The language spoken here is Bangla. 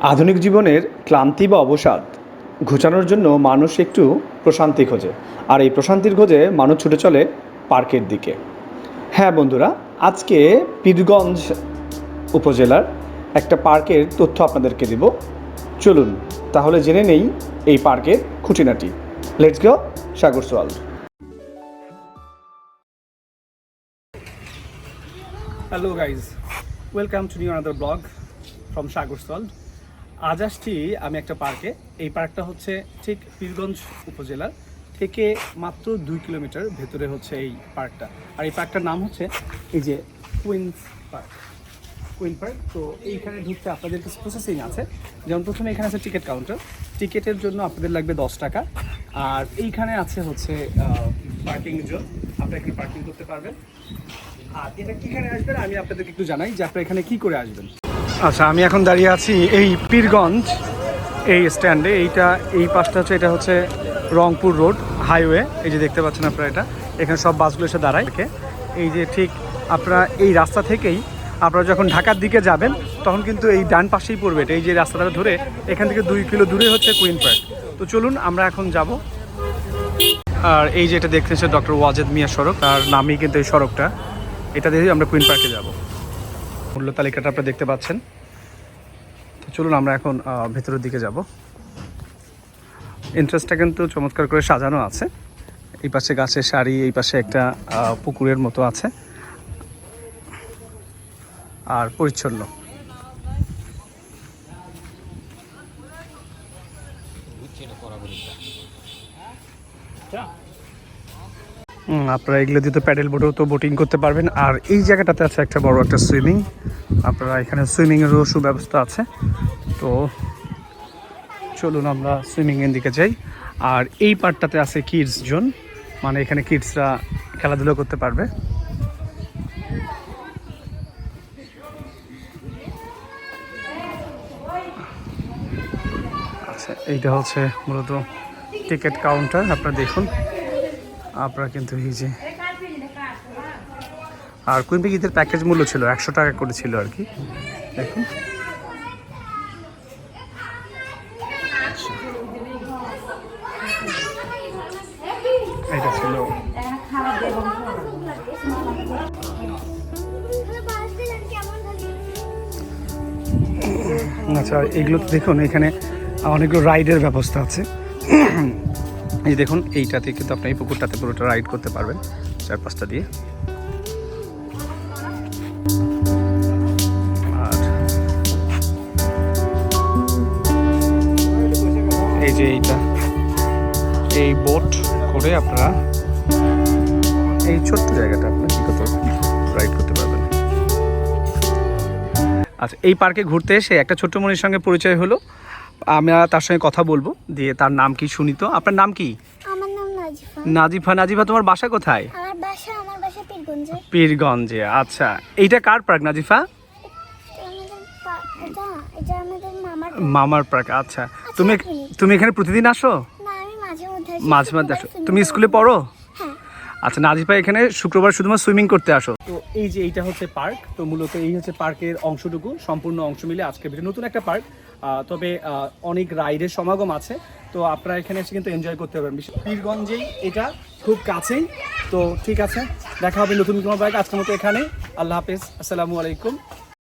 আধুনিক জীবনের ক্লান্তি বা অবসাদ ঘুচানোর জন্য মানুষ একটু প্রশান্তি খোঁজে। আর এই প্রশান্তির খোঁজে মানুষ ছুটে চলে পার্কের দিকে। হ্যাঁ বন্ধুরা, আজকে পীরগঞ্জ উপজেলার একটা পার্কের তথ্য আপনাদেরকে দেব। চলুন তাহলে জেনে নেই এই পার্কের খুঁটিনাটি। লেটস গো সাগর সোয়াল। Hello guys welcome to new another blog from Sagar sold আজ আসছি আমি একটা পার্কে। এই পার্কটা হচ্ছে ঠিক পীরগঞ্জ উপজেলার থেকে মাত্র দুই কিলোমিটার ভেতরে হচ্ছে এই পার্কটা। আর এই পার্কটার নাম হচ্ছে এই যে কুইন্স পার্ক। কুইন পার্ক, তো এইখানে ঢুকতে আপনাদের কিছু প্রসেসিং আছে। যেমন প্রথমে এখানে আছে টিকিট কাউন্টার। টিকিটের জন্য আপনাদের লাগবে দশ টাকা। আর এইখানে আছে হচ্ছে পার্কিং জোন। আপনারা এখানে পার্কিং করতে পারবেন। আর এটা কীখানে আসবেন আমি আপনাদেরকে একটু জানাই যে আপনারা এখানে কী করে আসবেন। আচ্ছা আমি এখন দাঁড়িয়ে আছি এই পীরগঞ্জ এই স্ট্যান্ডে। এইটা, এই পাশটা হচ্ছে, এটা হচ্ছে রংপুর রোড, হাইওয়ে। এই যে দেখতে পাচ্ছেন আপনারা এটা, এখানে সব বাসগুলো এসে দাঁড়ায়। এই যে ঠিক আপনারা এই রাস্তা থেকেই আপনারা যখন ঢাকার দিকে যাবেন, তখন কিন্তু এই ডান পাশেই পড়বে এটা। এই যে রাস্তাটা ধরে, এখান থেকে দুই কিলো দূরে হচ্ছে কুইন পার্ক। তো চলুন, আমরা এখন যাব। আর এই যে এটা দেখতেছে ডক্টর ওয়াজেদ মিয়া সড়ক, তার নামই কিন্তু এই সড়কটা। এটা দিয়ে আমরা কুইন পার্কে যাব। মূল্য তালিকাটা আপনারা দেখতে পাচ্ছেন। তো চলুন আমরা এখন আহ, ভেতরের দিকে যাব। ইন্টারেস্টটা কিন্তু চমৎকার করে সাজানো আছে। এই পাশে গাছের সারি এই পাশে একটা আহ, পুকুরের মতো আছে। আর পরিচ্ছন্ন। হুম, আপনারা এগুলো দিয়ে তো প্যাডেল বোটেও তো বোটিং করতে পারবেন। আর এই জায়গাটাতে আছে একটা বড় একটা সুইমিং আপনারা এখানে সুইমিংয়েরও সুব্যবস্থা আছে। তো চলুন আমরা সুইমিংয়ের দিকে যাই। আর এই পার্টটাতে আছে কিডস জোন মানে এখানে কিডসরা খেলাধুলো করতে পারবে। আচ্ছা এইটা হচ্ছে মূলত টিকিট কাউন্টার আপনারা দেখুন। আপনারা কিন্তু এই যে আর কুইন পিকিদের প্যাকেজ মূল্য ছিল, একশো টাকা করে ছিল আর কি। দেখুন। এটা ছিল। আচ্ছা এগুলো তো দেখুন, এখানে অনেকগুলো রাইডের ব্যবস্থা আছে। এই দেখুন, এইটাতে কিন্তু আপনি এই পুকুরটাতে পুরোটা রাইড করতে পারবেন চার পাঁচটা দিয়ে এই যে এইটা, এই বোট করে আপনারা এই ছোট্ট জায়গাটা আপনার কি করতে রাইড করতে পারবেন। আচ্ছা এই পার্কে ঘুরতে এসে একটা ছোট্ট মনির সঙ্গে পরিচয় হলো। আমরা তার সঙ্গে কথা বলব দিয়ে তার নাম কি শুনি তো আপনার নাম কি? আমার নাম নাজিফা। নাজিফা নাজিফা তোমার বাসা কোথায়? আমার বাসা আমার বাসা পীরগঞ্জে। পীরগঞ্জে আচ্ছা। এইটা কার পার্ক নাজিফা? মামার পার্ক। আচ্ছা। তুমি তুমি এখানে প্রতিদিন আসো? মাঝে মাঝে আসো। তুমি স্কুলে পড়ো? আচ্ছা নাজিফা এখানে শুক্রবার শুধুমাত্র সুইমিং করতে আসো? তো এই যে এইটা হচ্ছে পার্ক, তো মূলত এই হচ্ছে পার্কের অংশটুকু, সম্পূর্ণ অংশ মিলে আজকে ভিডিও। নতুন একটা পার্ক তবে অনেক রাইডের সমাগম আছে, তো আপনারা এখানে এসে কিন্তু এনজয় করতে পারবেন। পীরগঞ্জেই এটা খুব কাছেই, তো ঠিক আছে, দেখা হবে নতুন কোনো বাইক আজকের মতো এখানে আল্লাহ হাফেজ, আসসালামু আলাইকুম।